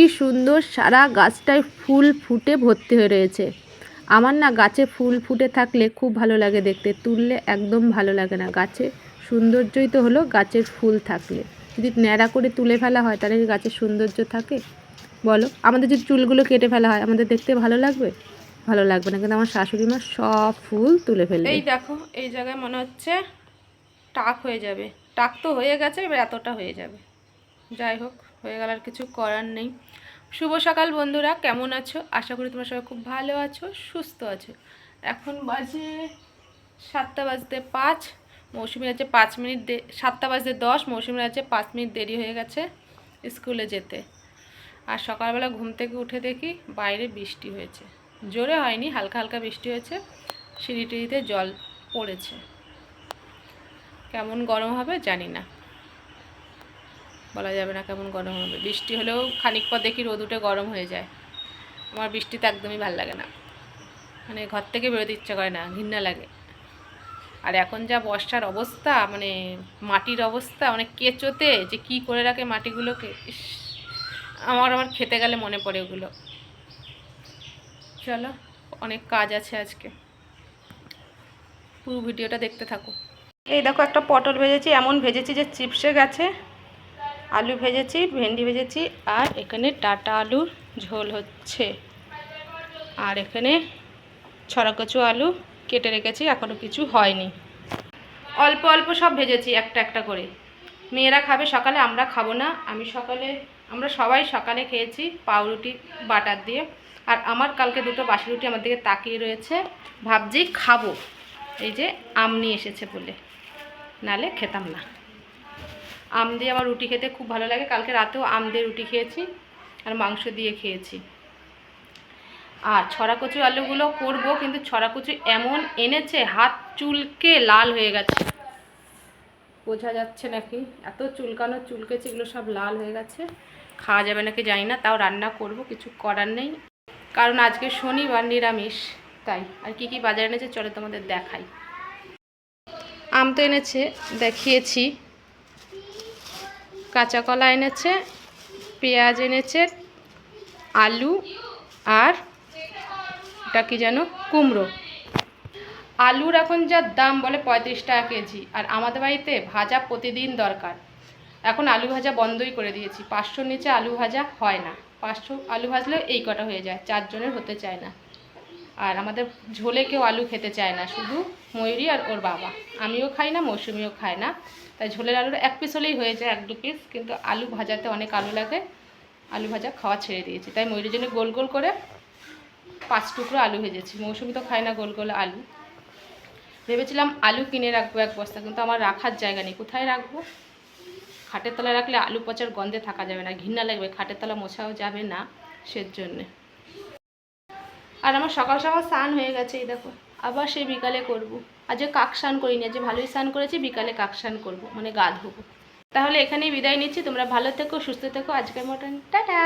কি সুন্দর সারা গাছটায় ফুল ফুটে ভর্তি হয়ে রয়েছে। আমার না গাছে ফুল ফুটে থাকলে খুব ভালো লাগে দেখতে, তুললে একদম ভালো লাগে না। গাছে সৌন্দর্যই তো হলো গাছের ফুল থাকলে। যদি ন্যাড়া করে তুলে ফেলা হয় তাহলে গাছের সৌন্দর্য থাকে? বলো। আমাদের যদি চুলগুলো কেটে ফেলা হয়, আমাদের দেখতে ভালো লাগবে? ভালো লাগবে না, কিন্তু আমার শাশুড়ি মা সব ফুল তুলে ফেলে এই দেখো, এই জায়গায় মনে হচ্ছে টাক হয়ে যাবে। টাক তো হয়ে গেছে, এবার এতটা হয়ে যাবে। যাই হোক, হয়ে গেল আর কিছু করার নেই। শুভ সকাল বন্ধুরা, কেমন আছো? আশা করি তোমরা সবাই খুব ভালো আছো, সুস্থ আছো। এখন বাজে সাতটা বাজতে পাঁচ মৌসুমির আছে পাঁচ মিনিট সাতটা বাজতে দশ মৌসুমির আছে পাঁচ মিনিট দেরি হয়ে গেছে স্কুলে যেতে। আর সকালবেলা ঘুম থেকে উঠে দেখি বাইরে বৃষ্টি হয়েছে। জোরে হয়নি, হালকা হালকা বৃষ্টি হয়েছে, সিঁড়ি টিড়িতে জল পড়েছে। কেমন গরম হবে জানি না। বলা যাবে না কেমন গরম হবে। বৃষ্টি হলেও খানিক পর দেখি রোদ উঠে গরম হয়ে যায়। আমার বৃষ্টিতে একদমই ভালো লাগে না। মানে ঘর থেকে বেরোতে ইচ্ছা করে না ঘৃণা লাগে। আর এখন যা বর্ষার অবস্থা মানে মাটির অবস্থা মানে কেঁচোতে যে কি করে রাখে মাটিগুলোকে ইস, আমার আমার খেতে গেলে মনে পড়ে ওগুলো। চলো অনেক কাজ আছে আজকে। পুরো ভিডিওটা দেখতে থাকো। এই দেখো একটা পটল ভেজেছি এমন ভেজেছি যে চিপসে গেছে। আলু ভেজেছি, ভেন্ডি ভেজেছি, আর এখানে টাটা আলুর ঝোল হচ্ছে। আর এখানে ছড়াকচু আলু কেটে রেখেছি এখনও কিছু হয়নি। অল্প অল্প সব ভেজেছি একটা একটা করে। মেয়েরা খাবে সকালে, আমরা খাব না। আমি সকালে, আমরা সবাই সকালে খেয়েছি পাউরুটি, বাটার দিয়ে। আর আমার কালকে দুটো বাসি রুটি আমার দিকে তাকিয়ে রয়েছে। ভাবছি খাব। এই যে আম নিয়ে এসেছে বলে। নালে খেতাম না। আম দিয়ে আমার রুটি খেতে খুব ভালো লাগে। কালকে রাতেও আম দিয়ে রুটি খেয়েছি আর মাংস দিয়ে খেয়েছি। আর ছড়া কচু আলুগুলো করব, কিন্তু ছড়া কচু এমন এনেছে, হাত চুলকে লাল হয়ে গেছে। বোঝা যাচ্ছে নাকি? এত চুলকানো, চুলকেছে, এগুলো সব লাল হয়ে গেছে। খাওয়া যাবে নাকি জানি না, তাও রান্না করব, কিছু করার নেই। কারণ আজকে শনিবার, নিরামিষ, তাই। আর কি কি বাজার এনেছে, চলে তোমাদের দেখাই। আম তো এনেছে, দেখিয়েছি। কাঁচা কলা এনেছে, পেঁয়াজ এনেছে, আলু আর ওটা কি যেন, কুমড়ো। আলুর এখন যা দাম বলে পঁয়ত্রিশ টাকা কেজি, আর আমাদের বাড়িতে ভাজা প্রতিদিন দরকার। এখন আলু ভাজা বন্ধই করে দিয়েছি, পাঁচশোর নিচে আলু ভাজা হয় না। পাঁচশো আলু ভাজলেও এই কটা হয়ে যায়, চারজনের হতে চায় না। আর আমাদের ঝোলে কেউ আলু খেতে চায় না, শুধু ময়ূরী আর ওর বাবা। আমিও খাই না, মৌসুমিও খায় না। তাই ঝোলের আলুর এক পিস হলেই হয়ে যায়, এক দু পিস কিন্তু আলু ভাজাতে অনেক আলু লাগে। আলু ভাজা খাওয়া ছেড়ে দিয়েছি। তাই ময়ূরের জন্য গোল গোল করে পাঁচ টুকরো আলু ভেজেছি। মৌসুমি তো খায় না গোল গোল আলু। ভেবেছিলাম আলু কিনে রাখব এক বস্তা, কিন্তু আমার রাখার জায়গা নেই। কোথায় রাখব? খাটের তলায় রাখলে আলু পচার গন্ধে থাকা যাবে না। ঘৃণা লাগবে, খাটের তলা মোছাও যাবে না সের জন্যে আর আমার সকাল সকাল স্নান হয়ে গেছে, এই দেখো। আবার সে বিকালে করব। আজকে কাক স্নান করিনি, আজকে ভালোই স্নান করেছি, বিকালে কাক স্নান করব মানে গা ধোবো। তাহলে এখানেই বিদায় নিচ্ছি, তোমরা ভালো থেকো, সুস্থ থেকো, আজকের মতন, টাটা!